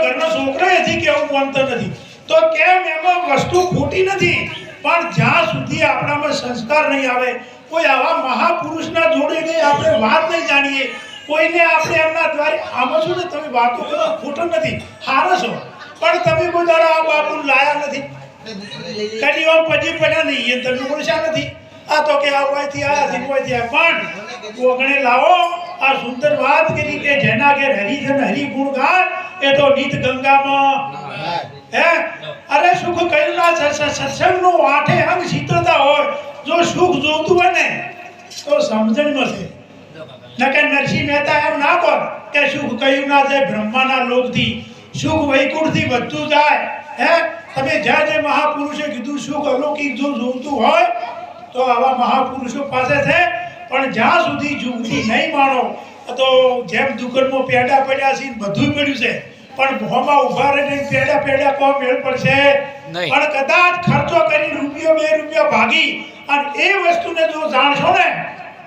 ઘરના છોકરા હજી કેવું માનતો નથી. તો કેમ એમાં વસ્તુ ખોટી નથી? પણ જ્યાં સુધી આપણામાં સંસ્કાર નહીં આવે, કોઈ આવા મહાપુરુષના જોડે નહીં આપણે વાત નહીં જાણીએ, કોઈને આપણે એમના દ્વારે, આમાં છો? ને તમે વાતો કરો, ખોટો નથી. હારો છો. પણ તમે કોઈ આ બાપુ લાયા નથી. કદી આમ પછી પડ્યા નહીં, એ તમે ઓળખ્યા નથી. આ તો કે આ હોયથી આ થી હોયથી પણ કોગણે લાવો, આ સુંદર વાત કરી કે જેના ઘેર હરિજન હરિ ગુણ એ તો નીત ગંગામાં. હે. અરે સુખ કૈલા સત્સંગનો આઠે અંગ શીતળતા હોય. જો સુખ જોતું હોય ને તો સમજણમાં છે નકે નરસિંહ મહેતા એમ ના કહો કે સુખ કયું ના જાય બ્રહ્માના લોકથી સુખ વૈકુંઠથી વધતું જાય. હે? તમે જ્યાં જે મહાપુરુષે કીધું સુખ અલૌકિક જો જોતું હોય તો આવા મહાપુરુષો પાસે છે. પણ જ્યાં સુધી જુગતી નહીં માણો તો જેમ દુકાનમાં પેડા પડ્યા છે બધું પડ્યું છે. પણ ભોમાં ઊભા રહીને પેડા પેડા કો મેળ પડશે? પણ કદાચ ખર્ચો કરી રૂપિયો બે રૂપિયા ભાગી અને એ વસ્તુને જો જાણશો ને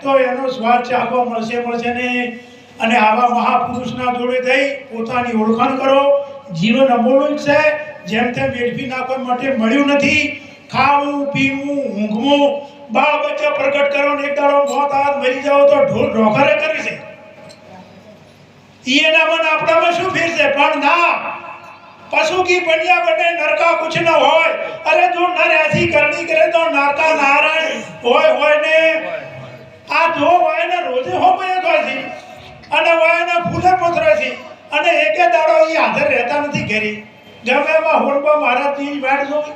તો એનો સ્વાદ ચાખવા મળશે મળશે ને. અને આવા મહાપુરુષના જોડે થઈ પોતાની ઓળખાણ કરો. જીવન અમૂલ્ય છે. જેમ તેમ વેડફી નાખવા માટે મળ્યું નથી. ખાવું પીવું ઊંઘવું બાળ બચ્ચા પ્રગટ કરો ને એક દાડો મોત હાથ મરી જાઓ તો ઢોલ ઢોકરે કરે છે. ઈ એના મન આપણામાં શું ફેર છે? પણ ના. પશુ કી બન્યા બને, નરકા કુછ ન હોય. અરે જો નર એસી કરણી કરે તો નરકા નારાયણ હોય હોય ને. આ જો હોય ને રોજે હો બને તો છે અને હોય ને ફૂલે પથરે છે અને એકે દાડો ઈ હાજર રહેતા નથી ઘેરી. ગમે એમાં હોલમાં તીજ વાટ જોઈ.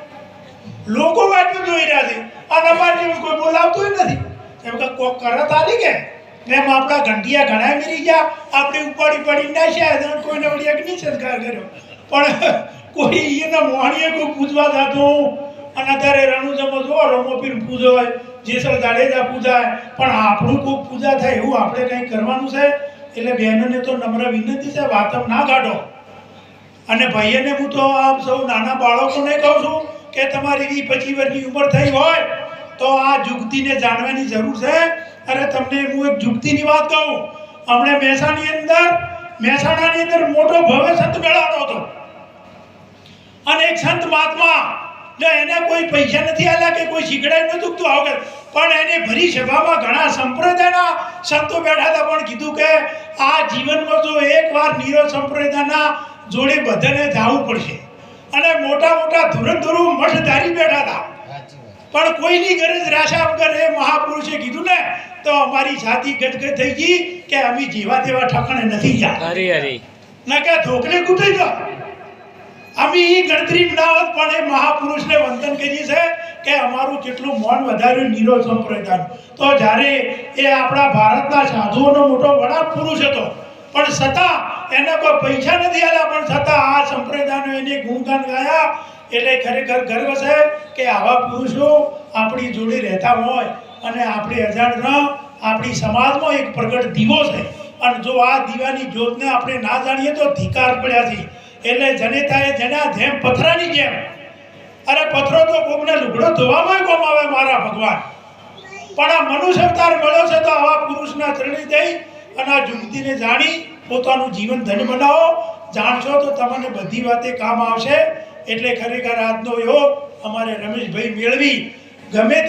લોકો વાટ જોઈ રહ્યા છે. અને અમારે કોઈ બોલાવતું નથી. એમ કે કોક કરત આલી કે? એમ આપણા ઘંટિયા ઘણા મરી ગયા. આપણે ઉપાડી પડી નાખ્યા તો કોઈને વળી અગ્નિ સંસ્કાર કર્યો. પણ કોઈ એના મોહણીએ કોઈ પૂજવા જાતું. અને અત્યારે રણુજમાં જો રમોપીર હોય જેસર જાડેજા પૂજાય. પણ આપણું કોઈ પૂજા થાય એવું આપણે કંઈ કરવાનું છે? એટલે બહેનોને તો નમ્ર વિનંતી છે, વાતમ ના કાઢો અને ભાઈઓને હું તો આમ સૌ નાના બાળકોને કહું છું કે તમારી વી પચીસ વર્ષની ઉંમર થઈ હોય, તો આ જુગતીને જાણવાની જરૂર છે. અને તમને હું એક જુગતીની વાત કહું. હમણે મહેસાણી અંદર મહેસાણાની અંદર મોટો ભવ્ય સંત મેળાતો હતો. અને એક સંત મહાત્મા જો એને કોઈ પૈસા નથી આલ્યા કે કોઈ શીખડાય નતું દુખતું આવું પણ એને ભરી સભામાં ઘણા સંપ્રદાયના સંતો બેઠા હતા પણ કીધું કે આ જીવનમાં જો એકવાર નીરો સંપ્રદાયના જોડે બધાને જવું પડશે. અને મોટા મોટા ધુરંધરો મઠધારી બેઠા હતા. પણ કોઈની ગરજ રાશા વગર એ મહાપુરુષે કીધું ને તો અમારી છાતી ગટગટ થઈ ગઈ કે અમે જીવા તેવા ઠકણે નથી ગયા. હરી હરી ના કે ધોકને કૂટી દો. અમે એ ગણતરી ના હોત પણ એ મહાપુરુષને વંદન કરીએ છે કે અમારું કેટલું મૌન વધાર્યું નીરો સંપ્રદાય તો જ્યારે એ આપણા ભારતના સાધુઓનો મોટો વડા પુરુષ હતો પણ છતાં એને કોઈ પૈસા નથી આલ્યા પણ છતાં આ સંપ્રદાયનો એને ગુણગાન ગાયા. એટલે ખરેખર ગર્વ છે કે આવા પુરુષો આપણી જોડે રહેતા હોય અને આપણે અજાણ ન આપણી સમાજમાં એક પ્રગટ દીવો છે. અને જો આ દીવાની જ્યોતને આપણે ના જાણીએ તો ધિકાર પડ્યા છે. એટલે જનેતાએ જેના જેમ પથરાની જેમ. અરે પથરો તો કોકને લુગડો ધોવામાં કોમ આવે મારા ભગવાન. પણ આ મનુષ્ય અવતાર મળ્યો છે તો આવા પુરુષના ચરણે જઈ અને આ જુગતીને જાણી પોતાનું જીવન ધન બનાવો. જાણશો તો તમને બધી વાતે કામ આવશે. એટલે ખરેખર આજનો યોગ અમારે રમેશભાઈ મેળવી ગમે તે